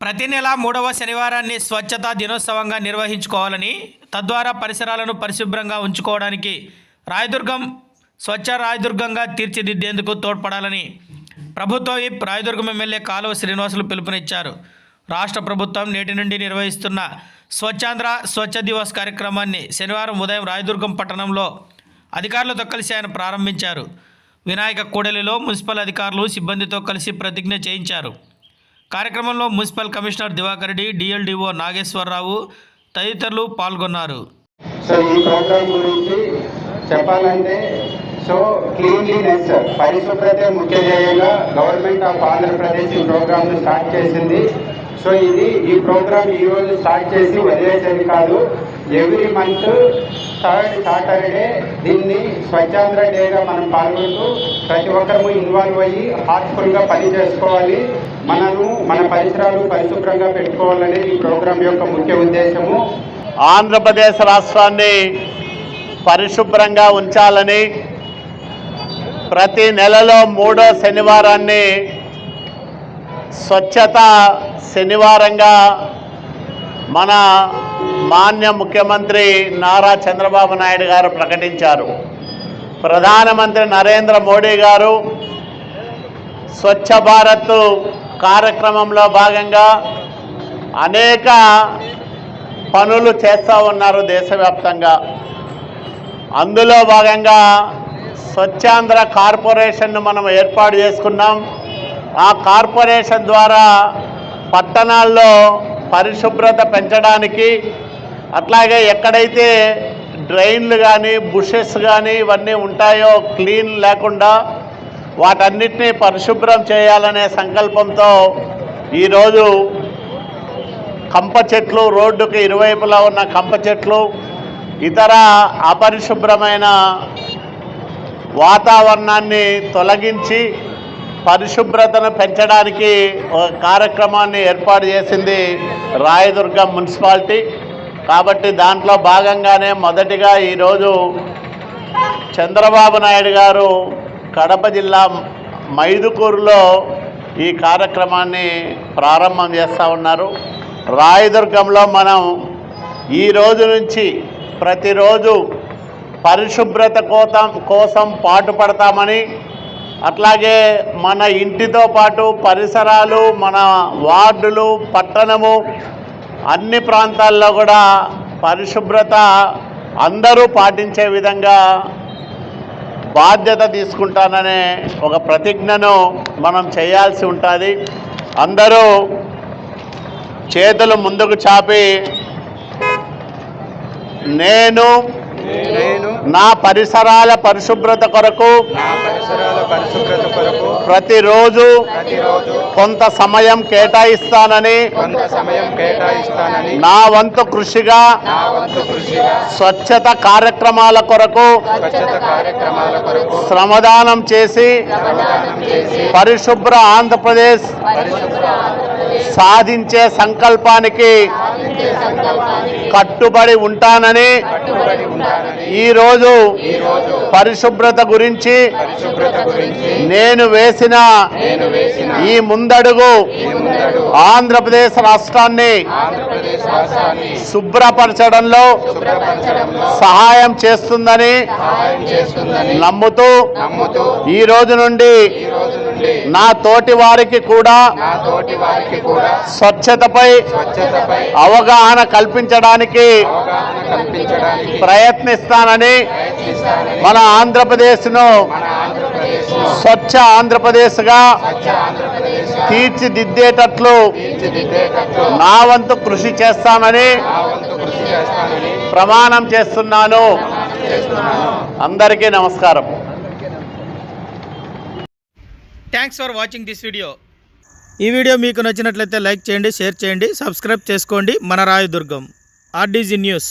ప్రతి నెల మూడవ శనివారాన్ని స్వచ్ఛతా దినోత్సవంగా నిర్వహించుకోవాలని తద్వారా పరిసరాలను పరిశుభ్రంగా ఉంచుకోవడానికి రాయదుర్గం స్వచ్ఛ రాయదుర్గంగా తీర్చిదిద్దేందుకు తోడ్పడాలని ప్రభుత్వ విప్ రాయదుర్గం ఎమ్మెల్యే కాలువ శ్రీనివాసులు పిలుపునిచ్చారు. రాష్ట్ర ప్రభుత్వం నేటి నుండి నిర్వహిస్తున్న స్వచ్ఛాంధ్ర స్వచ్ఛ దివస్ కార్యక్రమాన్ని శనివారం ఉదయం రాయదుర్గం పట్టణంలో అధికారులతో కలిసి ఆయన ప్రారంభించారు. వినాయక కూడలిలో మున్సిపల్ అధికారులు సిబ్బందితో కలిసి ప్రతిజ్ఞ చేయించారు. కార్యక్రమంలో municipal commissioner Divakar Reddy DLDO Nageswara Rao తదితరులు పాల్గొన్నారు. సో ఈ ప్రోగ్రామ్ గురించి చెప్పాలంటే సో క్లీన్లీనెస్ పరిశుభ్రతే ముఖ్య ధ్యేయంగా గవర్నమెంట్ ఆఫ్ ఆంధ్రప్రదేశ్ ఈ ప్రోగ్రామ్ను స్టార్ట్ చేసింది. సో ఇది ఈ ప్రోగ్రామ్ ఈ రోజు స్టార్ట్ చేసి వదిలేసేది కాదు. ఎవ్రీ మంత్ థర్డ్ సాటర్డే దీన్ని స్వచ్ఛాంధ్ర డేగా మనం పాల్గొంటూ ప్రతి ఒక్కరము ఇన్వాల్వ్ అయ్యి హార్ట్ఫుల్గా పని చేసుకోవాలి. మనము మన పరిసరాలు పరిశుభ్రంగా పెట్టుకోవాలనే ఈ ప్రోగ్రాం యొక్క ముఖ్య ఉద్దేశము. ఆంధ్రప్రదేశ్ రాష్ట్రాన్ని పరిశుభ్రంగా ఉంచాలని ప్రతి నెలలో మూడో శనివారాన్ని స్వచ్ఛత శనివారంగా మన మాన్య ముఖ్యమంత్రి నారా చంద్రబాబు నాయుడు గారు ప్రకటించారు. ప్రధానమంత్రి నరేంద్ర మోడీ గారు స్వచ్ఛ భారత్ కార్యక్రమంలో భాగంగా అనేక పనులు చేస్తూ ఉన్నారు దేశవ్యాప్తంగా. అందులో భాగంగా స్వచ్ఛాంధ్ర కార్పొరేషన్ను మనం ఏర్పాటు చేసుకున్నాం. ఆ కార్పొరేషన్ ద్వారా పట్టణాల్లో పరిశుభ్రత పెంచడానికి అట్లాగే ఎక్కడైతే డ్రైన్లు కానీ బుషెస్ కానీ ఇవన్నీ ఉంటాయో క్లీన్ లేకుండా వాటన్నిటినీ పరిశుభ్రం చేయాలనే సంకల్పంతో ఈరోజు కంప చెట్లు రోడ్డుకు ఇరువైపులా ఉన్న కంప చెట్లు ఇతర అపరిశుభ్రమైన వాతావరణాన్ని తొలగించి పరిశుభ్రతను పెంచడానికి ఒక కార్యక్రమాన్ని ఏర్పాటు చేసింది రాయదుర్గం మున్సిపాలిటీ. కాబట్టి దాంట్లో భాగంగానే మొదటిగా ఈరోజు చంద్రబాబు నాయుడు గారు కడప జిల్లా మైదుకూరులో ఈ కార్యక్రమాన్ని ప్రారంభం చేస్తూ ఉన్నారు. రాయదుర్గంలో మనం ఈ రోజు నుంచి ప్రతిరోజు పరిశుభ్రత కోసం కోసం పాటుపడతామని అట్లాగే మన ఇంటితో పాటు పరిసరాలు మన వార్డులు పట్టణము అన్ని ప్రాంతాల్లో కూడా పరిశుభ్రత అందరూ పాటించే విధంగా బాధ్యత తీసుకుంటాననే ఒక ప్రతిజ్ఞను మనం చేయాల్సి ఉంటుంది. అందరూ చేతులు ముందుకు చాపి నేను నా పరిసరాల పరిశుభ్రత కొరకు నా పరిసరాల పరిశుభ్రత కొరకు ప్రతిరోజు కొంత సమయం కేటాయిస్తానని నా వంతు కృషిగా స్వచ్ఛత కార్యక్రమాల కొరకు శ్రమదానం చేసి పరిశుభ్ర ఆంధ్రప్రదేశ్ సాధించే సంకల్పానికి కట్టుబడి ఉంటానని ఈరోజు పరిశుభ్రత గురించి నేను వేసిన ఈ ముందడుగు ఆంధ్రప్రదేశ్ రాష్ట్రాన్ని శుభ్రపరచడంలో సహాయం చేస్తుందని నమ్ముతూ ఈ రోజు నుండి నా తోటి వారికి కూడా స్వచ్ఛతపై అవగాహన కల్పించడానికి ప్రయత్నిస్తానని మన ఆంధ్రప్రదేశ్ను మన ఆంధ్రప్రదేశ్ స్వచ్ఛ ఆంధ్రప్రదేశ్గా స్వచ్ఛ ఆంధ్రప్రదేశ్ తీర్చిదిద్దేటట్లు తీర్చిదిద్దేటట్లు నా వంతు కృషి చేస్తానని ప్రమాణం చేస్తున్నాను. చేస్తున్నాను. అందరికీ నమస్కారం. Thanks for watching this video ఈ వీడియో మీకు నచ్చినట్లయితే లైక్ చేయండి షేర్ చేయండి సబ్స్క్రైబ్ చేసుకోండి. మన రాయదుర్గం ఆర్డీజీ న్యూస్.